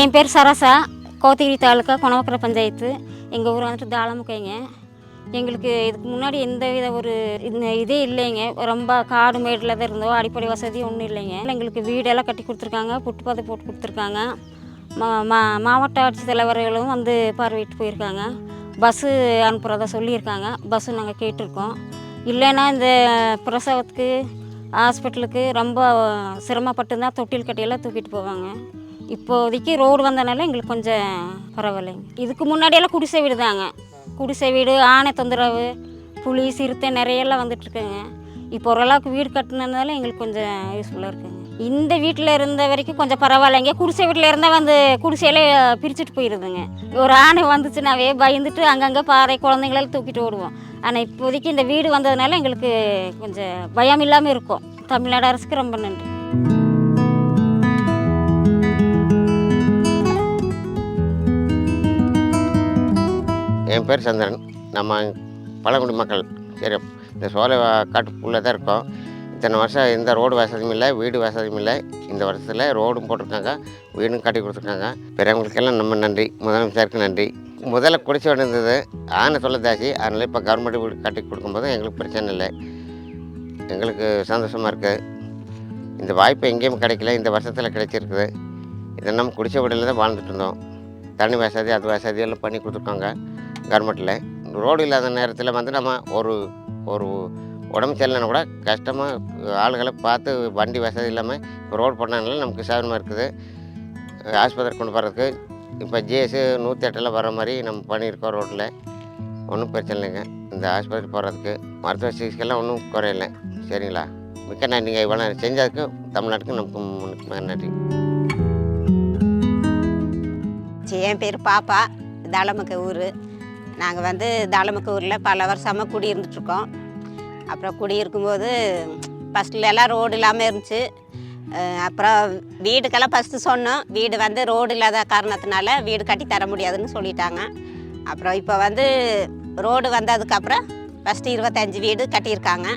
என் பேர் சரசா. கோத்தகிரி தாலுக்கா குணவக்கர பஞ்சாயத்து. எங்கள் ஊர் வந்துட்டு தாளமுக்கைங்க எங்களுக்கு இதுக்கு முன்னாடி எந்த வித ஒரு இதே இல்லைங்க. ரொம்ப காடு மேடில் தான் இருந்தோம். அடிப்படை வசதி ஒன்றும் இல்லைங்க. எங்களுக்கு வீடெல்லாம் கட்டி கொடுத்துருக்காங்க. புட்டுப்பாதை போட்டு கொடுத்துருக்காங்க. மா மா மாவட்ட ஆட்சித்தலைவர்களும் வந்து பார்வையிட்டு போயிருக்காங்க. பஸ்ஸு அனுப்புகிறதா சொல்லியிருக்காங்க. பஸ்ஸு நாங்கள் கேட்டிருக்கோம். இல்லைன்னா இந்த பிரசவத்துக்கு ஹாஸ்பிட்டலுக்கு ரொம்ப சிரமப்பட்டு தான் தொட்டில் கட்டியெல்லாம் தூக்கிட்டு போவாங்க. இப்போதைக்கு ரோடு வந்தனால எங்களுக்கு கொஞ்சம் பரவாயில்லைங்க இதுக்கு முன்னாடியெல்லாம் குடிசை வீடு தாங்க. குடிசை வீடு ஆனை தொந்தரவு புலி சிறுத்தை நிறையெல்லாம் வந்துட்டுருக்குங்க. இப்போ ஓரளவுக்கு வீடு கட்டினதுனால எங்களுக்கு கொஞ்சம் யூஸ்ஃபுல்லாக இருக்குங்க. இந்த வீட்டில் இருந்த வரைக்கும் கொஞ்சம் பரவாயில்லைங்க. குடிசை வீட்டில் இருந்தால் வந்து குடிசையில பிரிச்சுட்டு போயிடுதுங்க ஒரு ஆணை வந்துச்சுனாவே பயந்துட்டு அங்கங்கே பாறை குழந்தைங்களெல்லாம் தூக்கிட்டு ஓடுவோம். ஆனால் இப்போதைக்கு இந்த வீடு வந்ததுனால எங்களுக்கு கொஞ்சம் பயம் இல்லாமல் இருக்கும். தமிழ்நாடு அரசுக்கு ரொம்ப நன்றி. என் பேர் சந்திரன். நம்ம பழங்குடி மக்கள். சரி இந்த சோலை காட்டுக்குள்ளே தான் இருக்கோம். இத்தனை வருஷம் எந்த ரோடு வசதியும் இல்லை வீடு வசதியும் இல்லை. இந்த வருஷத்தில் ரோடும் போட்டிருக்காங்க வீடும் கட்டி கொடுத்துருக்காங்க. பெரியவங்களுக்கெல்லாம் நம்ம நன்றி. முதலமைச்சருக்கு நன்றி. முதல்ல குடிச்சு இருந்தது ஆனை சொல்லதாச்சு அதனால் இப்போ கவர்மெண்ட் வீடு கட்டி கொடுக்கும்போது எங்களுக்கு பிரச்சனை இல்லை. எங்களுக்கு சந்தோஷமாக இருக்குது இந்த வாய்ப்பு எங்கேயும் கிடைக்கல. இந்த வருஷத்தில் கிடைச்சிருக்குது. இதை நம்ம குடிச்ச வீடில் தான் வாழ்ந்துட்டு இருந்தோம். தண்ணி வசதி அது வசதியெல்லாம் பண்ணி கொடுத்துருக்காங்க. கவர்மெண்ட்டில் ரோடு இல்லாத நேரத்தில் வந்து நம்ம ஒரு ஒரு உடம்பு சரியில்லைனா கூட கஷ்டமாக ஆளுகளை பார்த்து வண்டி வசதி இல்லாமல் இப்போ ரோடு போட்டனால நமக்கு சௌகரியமாக இருக்குது. ஆஸ்பத்திரி கொண்டு போகிறதுக்கு இப்போ ஜிஎஸ் நூற்றி எட்டில் வர மாதிரி நம்ம பண்ணியிருக்கோம் ரோட்டில் ஒன்றும் பிரச்சனை இல்லைங்க. இந்த ஆஸ்பத்திரி போகிறதுக்கு மருத்துவ சிகிச்சைக்கெல்லாம் ஒன்றும் குறையில்லை. சரிங்களா? மிக்க நன்றிங்க இவ்வளோ செஞ்சதுக்கு தமிழ்நாட்டுக்கு நமக்கு நன்றி. என் பேர் பாப்பா. தாளமக்க ஊர். நாங்கள் வந்து தாளமுக்கூரில் பல வருஷமாக குடியிருந்துட்டுருக்கோம். அப்புறம் குடியிருக்கும்போது ஃபஸ்ட்டில் எல்லாம் ரோடு இல்லாமல் இருந்துச்சு. அப்புறம் வீடுக்கெல்லாம் ஃபஸ்ட்டு சொன்னோம். வீடு வந்து ரோடு இல்லாத காரணத்தினால வீடு கட்டி தர முடியாதுன்னு சொல்லிட்டாங்க. அப்புறம் இப்போ வந்து ரோடு வந்ததுக்கப்புறம் ஃபஸ்ட்டு இருபத்தஞ்சி வீடு கட்டியிருக்காங்க.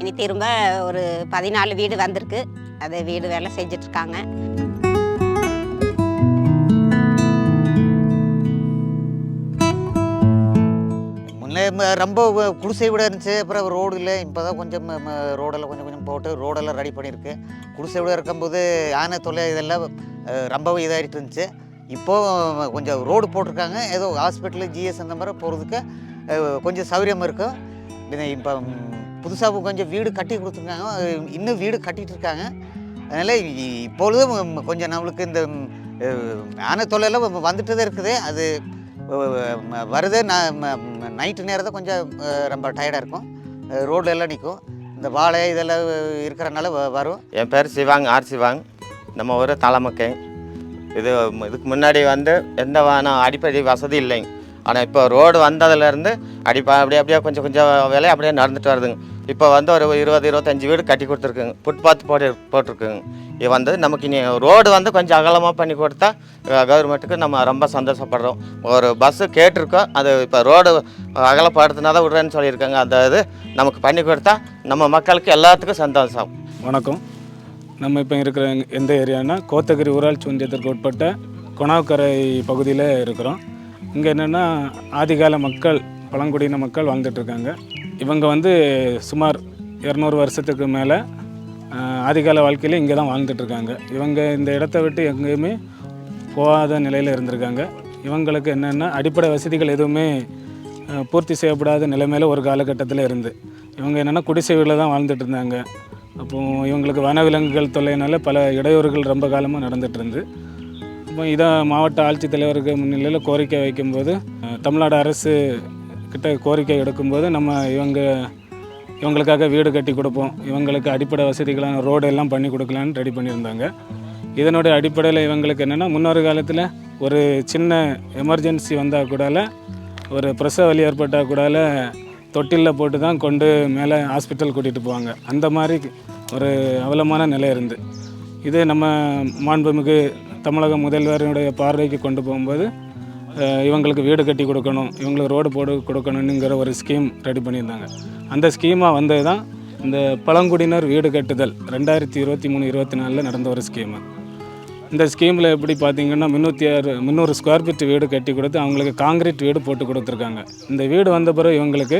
இனி திரும்ப ஒரு பதினாலு வீடு வந்திருக்கு. அது வீடு வேலை செஞ்சிட்ருக்காங்க ரொம்ப குடிசை வீடு இருந்துச்சு. அப்புறம் ரோடு இல்லை. இப்போ தான் கொஞ்சம் ரோடெல்லாம் கொஞ்சம் கொஞ்சம் போட்டு ரோடெல்லாம் ரெடி பண்ணியிருக்கு. குடிசை விட இருக்கும்போது யானை தொல்லை இதெல்லாம் ரொம்பவே இதாகிட்டு இருந்துச்சு. இப்போது கொஞ்சம் ரோடு போட்டிருக்காங்க. ஏதோ ஹாஸ்பிட்டலு ஜிஎஸ் அந்த மாதிரி போகிறதுக்கு கொஞ்சம் சௌகரியமாக இருக்கும். இப்போ புதுசாக கொஞ்சம் வீடு கட்டி கொடுத்துருக்காங்க. இன்னும் வீடு கட்டிகிட்டு இருக்காங்க. அதனால் இப்பொழுதும் கொஞ்சம் நம்மளுக்கு இந்த யானை தொல்லையெல்லாம் வந்துட்டு தான் இருக்குது. அது வருது நான் நைட்டு நேரத்தில் கொஞ்சம் ரொம்ப டயர்டாக இருக்கும். ரோடில் எல்லாம் நிற்கும் இந்த வாழை இதெல்லாம் இருக்கிறனால வ- வரும். என் பேர் சிவாங் ஆர் சிவாங். நம்ம ஊர் தலைமக்கை. இது இதுக்கு முன்னாடி வந்து எந்த வான அடிப்படை வசதி இல்லைங்க ஆனால் இப்போ ரோடு வந்ததுலேருந்து அடிப்பா அப்படியே அப்படியே கொஞ்சம் கொஞ்சம் வேலையை அப்படியே நடந்துட்டு வருதுங்க. இப்போ வந்து ஒரு இருபது இருபத்தஞ்சி வீடு கட்டி கொடுத்துருக்குங்க. ஃபுட்பாத் போட்டு போட்டிருக்குங்க. இது வந்து நமக்கு இனி ரோடு வந்து கொஞ்சம் அகலமாக பண்ணி கொடுத்தா கவர்மெண்ட்டுக்கு நம்ம ரொம்ப சந்தோஷப்படுறோம். ஒரு பஸ்ஸு கேட்டிருக்கோம் அது இப்போ ரோடு அகலப்படுத்தினா தான் விடுறேன்னு சொல்லியிருக்காங்க. அந்த இது நமக்கு பண்ணி கொடுத்தா நம்ம மக்களுக்கு எல்லாத்துக்கும் சந்தோஷம். வணக்கம். நம்ம இப்போ இருக்கிற எந்த ஏரியானா கோத்தகிரி ஊராட்சி ஒன்றியத்திற்கு உட்பட்ட கொணாக்கரை பகுதியில் இருக்கிறோம். இங்கே என்னென்னா ஆதிகால மக்கள் பழங்குடியின மக்கள் வாழ்ந்துட்டுருக்காங்க இவங்க வந்து சுமார் இரநூறு வருஷத்துக்கு மேலே ஆதிகால வாழ்க்கையில் இங்கே தான் வாழ்ந்துட்டு இருக்காங்க. இவங்க இந்த இடத்த விட்டு எங்கேயுமே போகாத நிலையில் இருந்திருக்காங்க. இவங்களுக்கு என்னென்னா அடிப்படை வசதிகள் எதுவுமே பூர்த்தி செய்யப்படாத நிலைமையில் ஒரு காலகட்டத்தில் இருந்து. இவங்க என்னென்னா குடிசை வீட்டில் தான் வாழ்ந்துட்டு இருந்தாங்க. அப்போ இவங்களுக்கு வனவிலங்குகள் தொல்லையினால பல இடையூறுகள் ரொம்ப காலமாக நடந்துட்டு இருந்து. அப்போ இதை மாவட்ட ஆட்சித்தலைவருக்கு முன்னிலையில் கோரிக்கை வைக்கும்போது தமிழ்நாடு அரசு கிட்ட கோரிக்கை எடுக்கும்போது நம்ம இவங்க இவங்களுக்காக வீடு கட்டி கொடுப்போம். இவங்களுக்கு அடிப்படை வசதிகளான ரோடு எல்லாம் பண்ணி கொடுக்கலான்னு ரெடி பண்ணியிருந்தாங்க. இதனுடைய அடிப்படையில் இவங்களுக்கு என்னென்னா முன்னொரு காலத்தில் ஒரு சின்ன எமர்ஜென்சி வந்தால் கூடால ஒரு பிரசவ வலி ஏற்பட்டால் கூடால தொட்டிலில் போட்டு தான் கொண்டு மேலே ஹாஸ்பிட்டல் கூட்டிகிட்டு போவாங்க. அந்த மாதிரி ஒரு அவலமான நிலை இருந்து. இது நம்ம மாண்புமிகு தமிழக முதல்வருடைய பார்வைக்கு கொண்டு போகும்போது இவங்களுக்கு வீடு கட்டி கொடுக்கணும் இவங்களுக்கு ரோடு போட்டு கொடுக்கணுங்கிற ஒரு ஸ்கீம் ரெடி பண்ணியிருந்தாங்க. அந்த ஸ்கீமாக வந்தது தான் இந்த பழங்குடியினர் வீடு கட்டுதல் ரெண்டாயிரத்தி இருபத்தி மூணு இருபத்தி நாலில் நடந்த ஒரு ஸ்கீமு இந்த ஸ்கீமில் எப்படி பார்த்தீங்கன்னா முந்நூற்றி ஆறு முந்நூறு ஸ்கொயர் ஃபீட் வீடு கட்டி கொடுத்து அவங்களுக்கு காங்கிரீட் வீடு போட்டு கொடுத்துருக்காங்க. இந்த வீடு வந்த பிறகு இவங்களுக்கு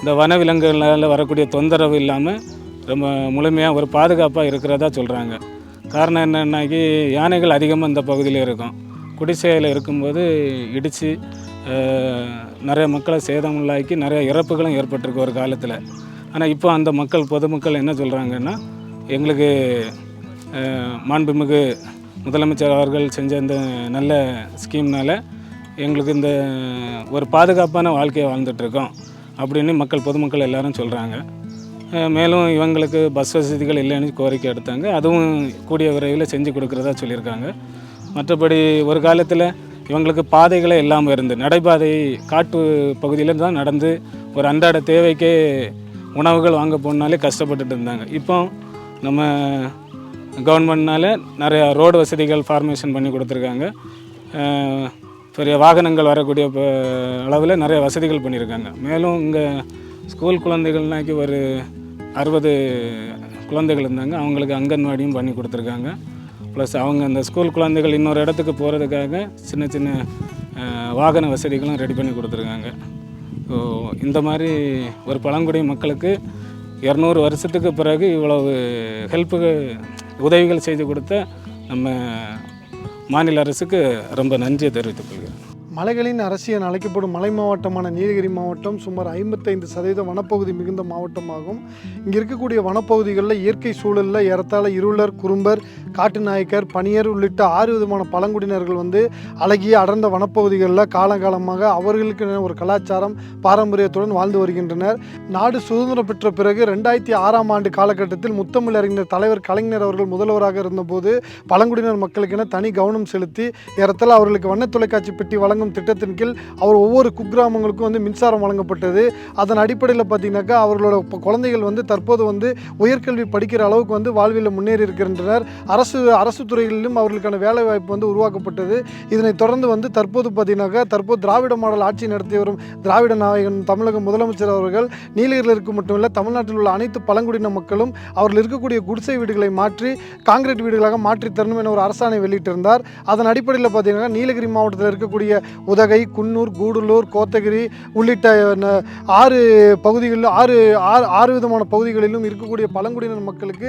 இந்த வனவிலங்குகளால் வரக்கூடிய தொந்தரவு இல்லாமல் ரொம்ப முழுமையாக ஒரு பாதுகாப்பாக இருக்கிறதா சொல்கிறாங்க காரணம் என்னன்னாக்கி யானைகள் அதிகமாக இந்த பகுதியில் இருக்கும். குடிசையில் இருக்கும்போது இடித்து நிறைய மக்களை சேதமுள்ளாக்கி நிறைய இறப்புகளும் ஏற்பட்டிருக்கு ஒரு காலத்தில். ஆனால் இப்போ அந்த மக்கள் பொதுமக்கள் என்ன சொல்கிறாங்கன்னா எங்களுக்கு மாண்புமிகு முதலமைச்சர் அவர்கள் செஞ்ச இந்த நல்ல ஸ்கீம்னால் எங்களுக்கு இந்த ஒரு பாதுகாப்பான வாழ்க்கையை வாழ்ந்துட்டுருக்கோம் அப்படின்னு மக்கள் பொதுமக்கள் எல்லாரும் சொல்கிறாங்க மேலும் இவங்களுக்கு பஸ் வசதிகள் இல்லைன்னு கோரிக்கை எடுத்தாங்க. அதுவும் கூடிய விரைவில் செஞ்சு கொடுக்குறதா சொல்லியிருக்காங்க. மற்றபடி ஒரு காலத்தில் இவங்களுக்கு பாதைகளே இல்லாமல் இருந்து நடைபாதை காட்டு பகுதியில் தான் நடந்து ஒரு அன்றாட தேவைக்கே உணவுகள் வாங்க போனாலே கஷ்டப்பட்டுட்டு இருந்தாங்க. இப்போ நம்ம கவர்மெண்ட்னால நிறையா ரோடு வசதிகள் ஃபார்மேஷன் பண்ணி கொடுத்துருக்காங்க. பெரிய வாகனங்கள் வரக்கூடிய அளவில் நிறைய வசதிகள் பண்ணியிருக்காங்க. மேலும் இங்கே ஸ்கூல் குழந்தைகள்னாக்கி ஒரு அறுபது குழந்தைகள் இருந்தாங்க. அவங்களுக்கு அங்கன்வாடியும் பண்ணி கொடுத்துருக்காங்க. ப்ளஸ் அவங்க அந்த ஸ்கூல் குழந்தைகள் இன்னொரு இடத்துக்கு போகிறதுக்காக சின்ன சின்ன வாகன வசதிகளும் ரெடி பண்ணி கொடுத்துருக்காங்க. ஸோ இந்த மாதிரி ஒரு பழங்குடி மக்களுக்கு இரநூறு வருஷத்துக்கு பிறகு இவ்வளவு ஹெல்ப்புக்கு உதவிகள் செய்து கொடுத்த நம்ம மாநில அரசுக்கு ரொம்ப நன்றியை தெரிவித்துக் கொள்கிறேன். மலைகளின் அரசியல் என அழைக்கப்படும் மலை மாவட்டமான நீலகிரி மாவட்டம் சுமார் ஐம்பத்தைந்து சதவீத வனப்பகுதி மிகுந்த மாவட்டமாகும். இங்கே இருக்கக்கூடிய வனப்பகுதிகளில் இயற்கை சூழலில் ஏறத்தாழ இருளர் குறும்பர் காட்டு நாயக்கர் பனியர் உள்ளிட்ட ஆறு விதமான பழங்குடியினர்கள் வந்து அழகிய அடர்ந்த வனப்பகுதிகளில் காலங்காலமாக அவர்களுக்கு ஒரு கலாச்சாரம் பாரம்பரியத்துடன் வாழ்ந்து வருகின்றனர். நாடு சுதந்திரம் பெற்ற பிறகு ரெண்டாயிரத்தி ஆறாம் ஆண்டு காலகட்டத்தில் முத்தமிழறிஞர் தலைவர் கலைஞர் அவர்கள் முதல்வராக இருந்தபோது பழங்குடியினர் மக்களுக்கென தனி கவனம் செலுத்தி ஏறத்தாழ அவர்களுக்கு வண்ண தொலைக்காட்சி பெட்டி வழங்கும் திட்டத்தின் கீழ் அவர் ஒவ்வொரு குக்கிராமங்களுக்கும் வந்து மின்சாரம் வழங்கப்பட்டது. அதன் அடிப்படையில் பார்த்தீங்கன்னாக்கா அவர்களோட குழந்தைகள் வந்து தற்போது வந்து உயர்கல்வி படிக்கிற அளவுக்கு வந்து வாழ்வில் முன்னேறி இருக்கின்றனர். அரசு அரசு துறைகளிலும் அவர்களுக்கான வேலை வாய்ப்பு வந்து உருவாக்கப்பட்டது. இதனைத் தொடர்ந்து வந்து தற்போது பார்த்தீங்கன்னாக்கா தற்போது திராவிட மாடல் ஆட்சி நடத்தி வரும் திராவிட நாயகன் தமிழக முதலமைச்சர் அவர்கள் நீலகிரியில் இருக்க மட்டுமில்ல தமிழ்நாட்டில் உள்ள அனைத்து பழங்குடியின மக்களும் அவர்கள் இருக்கக்கூடிய குடிசை வீடுகளை மாற்றி காங்கிரீட் வீடுகளாக மாற்றி தரணும் என ஒரு அரசாணை வெளியிட்டிருந்தார். அதன் அடிப்படையில் பார்த்தீங்கன்னா நீலகிரி மாவட்டத்தில் இருக்கக்கூடிய உதகை குன்னூர் கூடலூர் கோத்தகிரி உள்ளிட்ட ஆறு பகுதிகளில் ஆறு ஆறு ஆறு விதமான பகுதிகளிலும் இருக்கக்கூடிய பழங்குடியினர் மக்களுக்கு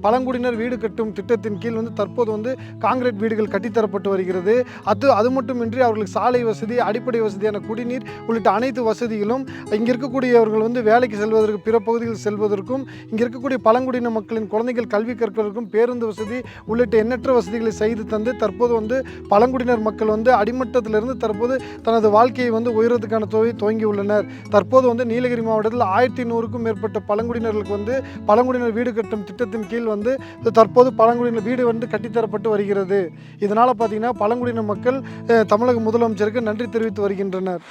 பழங்குடியினர் வீடு கட்டும் திட்டத்தின் கீழ் வந்து தற்போது வந்து காங்கிரீட் வீடுகள் கட்டித்தரப்பட்டு வருகிறது. அது அது மட்டுமின்றி அவர்களுக்கு சாலை வசதி அடிப்படை வசதியான குடிநீர் உள்ளிட்ட அனைத்து வசதிகளும் இங்கே இருக்கக்கூடியவர்கள் வந்து வேலைக்கு செல்வதற்கு பிற பகுதிகள் செல்வதற்கும் இங்கே இருக்கக்கூடிய பழங்குடியின மக்களின் குழந்தைகள் கல்வி கற்பதற்கும் பேருந்து வசதி உள்ளிட்ட எண்ணற்ற வசதிகளை செய்து தந்து தற்போது வந்து பழங்குடியினர் மக்கள் வந்து அடிமட்டத்திலிருந்து தற்போது தனது வாழ்க்கையை வந்து உயர்வதற்கான தொகை துவங்கியுள்ளனர் தற்போது வந்து நீலகிரி மாவட்டத்தில் ஆயிரத்தி நூறுக்கும் மேற்பட்ட பழங்குடியினர்களுக்கு வந்து பழங்குடியினர் வீடு கட்டும் திட்டத்தின் கீழ் வந்து தற்போது பழங்குடியினர் வீடு வந்து கட்டித்தரப்பட்டு வருகிறது. இதனால் பார்த்தீங்கன்னா பழங்குடியின மக்கள் தமிழக முதலமைச்சருக்கு நன்றி தெரிவித்து வருகின்றனர்.